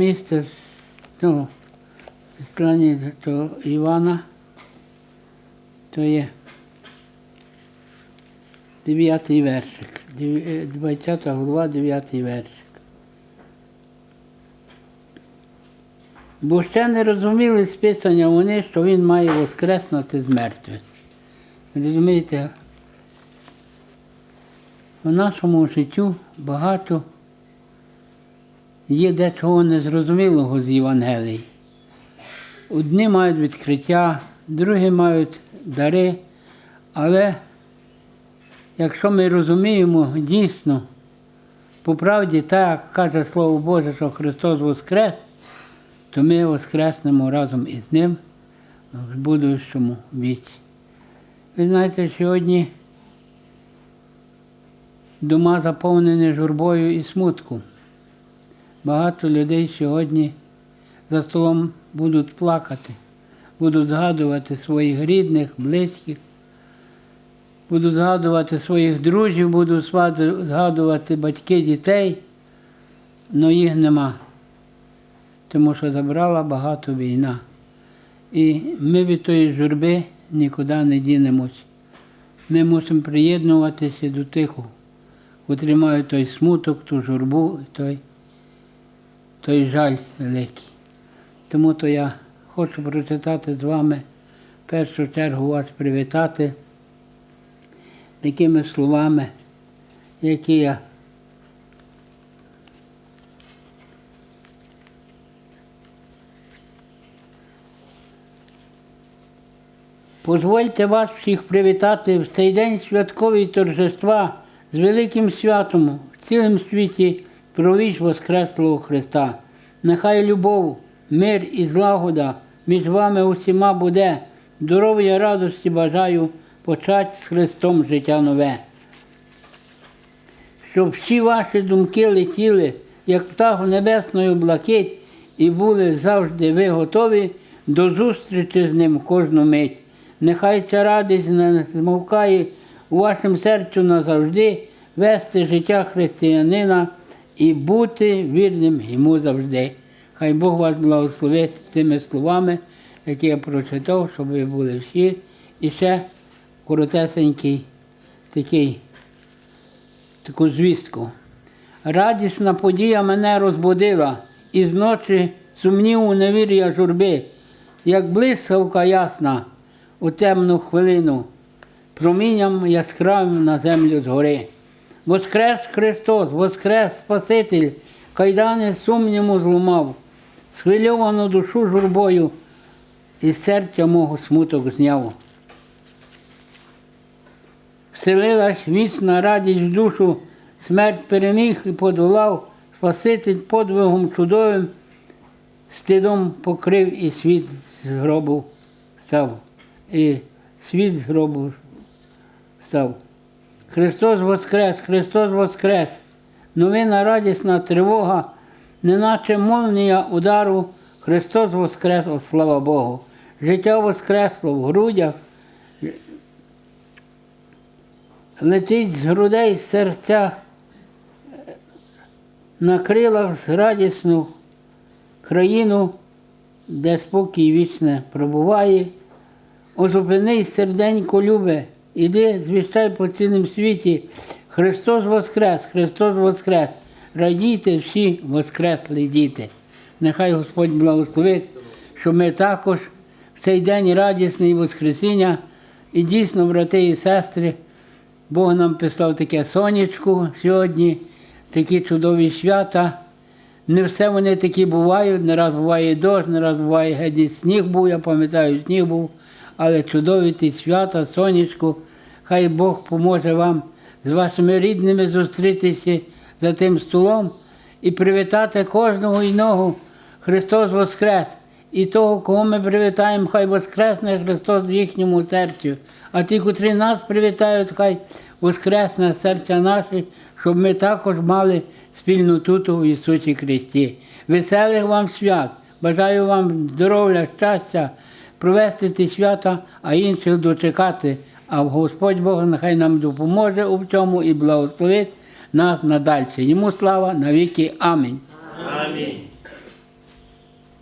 Місце ну, стороні то Івана, то є дев'ятий вершик. Дев- е, 20 глава, дев'ятий вершик. Бо ще не розуміли з Писання вони, що він має воскреснути з мертвих. Розумієте, в нашому життю багато є дечого незрозумілого з Євангелії. Одні мають відкриття, другі мають дари, але якщо ми розуміємо дійсно, по правді, так каже Слово Боже, що Христос Воскрес, то ми воскреснемо разом із Ним в будущому віці. Ви знаєте, сьогодні дома заповнені журбою і смутком. Багато людей сьогодні за столом будуть плакати, будуть згадувати своїх рідних, близьких, будуть згадувати своїх друзів, будуть згадувати батьки дітей, але їх нема, тому що забрала багато війна. І ми від тої журби нікуди не дінемось. Ми мусимо приєднуватися до тих, котрі мають той смуток, ту журбу, той той жаль великий. Тому то я хочу прочитати з вами, в першу чергу вас привітати такими словами, які я Позвольте вас всіх привітати в цей день святковий торжества з великим святом в цілому світі про віч Воскреслого Христа. Нехай любов, мир і злагода між вами усіма буде. Здоров'я, радості бажаю почати з Христом життя нове. Щоб всі ваші думки летіли, як птах небесною блакить, і були завжди ви готові до зустрічі з ним кожну мить. Нехай ця радість не змовкає у вашому серцю назавжди, вести життя християнина і бути вірним йому завжди. Хай Бог вас благословить тими словами, які я прочитав, щоб ви були всі. І ще коротесенький такий таку звістку. Радісна подія мене розбудила, і зночі сумніву невір'я журби, як блискавка ясна у темну хвилину, промінням яскравим на землю згори. Воскрес Христос, Воскрес Спаситель, кайдани сумніву зломав, схвильовану душу журбою, і серця мого смуток зняв. Вселилась вічна радість в душу, смерть переміг і подолав, Спаситель подвигом чудовим, стидом покрив і світ з гробу став. І світ з гробу став. Христос Воскрес, Христос Воскрес. Новина радісна тривога, неначе молнія удару, Христос Воскрес, о, слава Богу. Життя воскресло в грудях, летить з грудей серця на крилах з радісну країну, де спокій вічне пробуває. Озупинись, серденько любе, іди, звіщай по цілому світі. Христос Воскрес, Христос Воскрес. Радійте всі воскреслі діти. Нехай Господь благословить, щоб ми також в цей день радісний Воскресіння і дійсно, брати і сестри, Бог нам писав таке сонечко сьогодні, такі чудові свята. Не все вони такі бувають, не раз буває дощ, не раз буває геть сніг був, я пам'ятаю, сніг був, але чудові ті свята, сонечко, хай Бог поможе вам з вашими рідними зустрітися за тим столом і привітати кожного іного. Христос Воскрес! І того, кого ми привітаємо, хай Воскресне Христос в їхньому серці. А ті, котрі нас привітають, хай Воскресне серця наші, щоб ми також мали спільну тут у Ісусі Христі. Веселих вам свят! Бажаю вам здоров'я, щастя, провести ті свята, а інших дочекати. А Господь Бог нехай нам допоможе у цьому і благословить нас надальше. Йому слава навіки. Амінь. Амінь.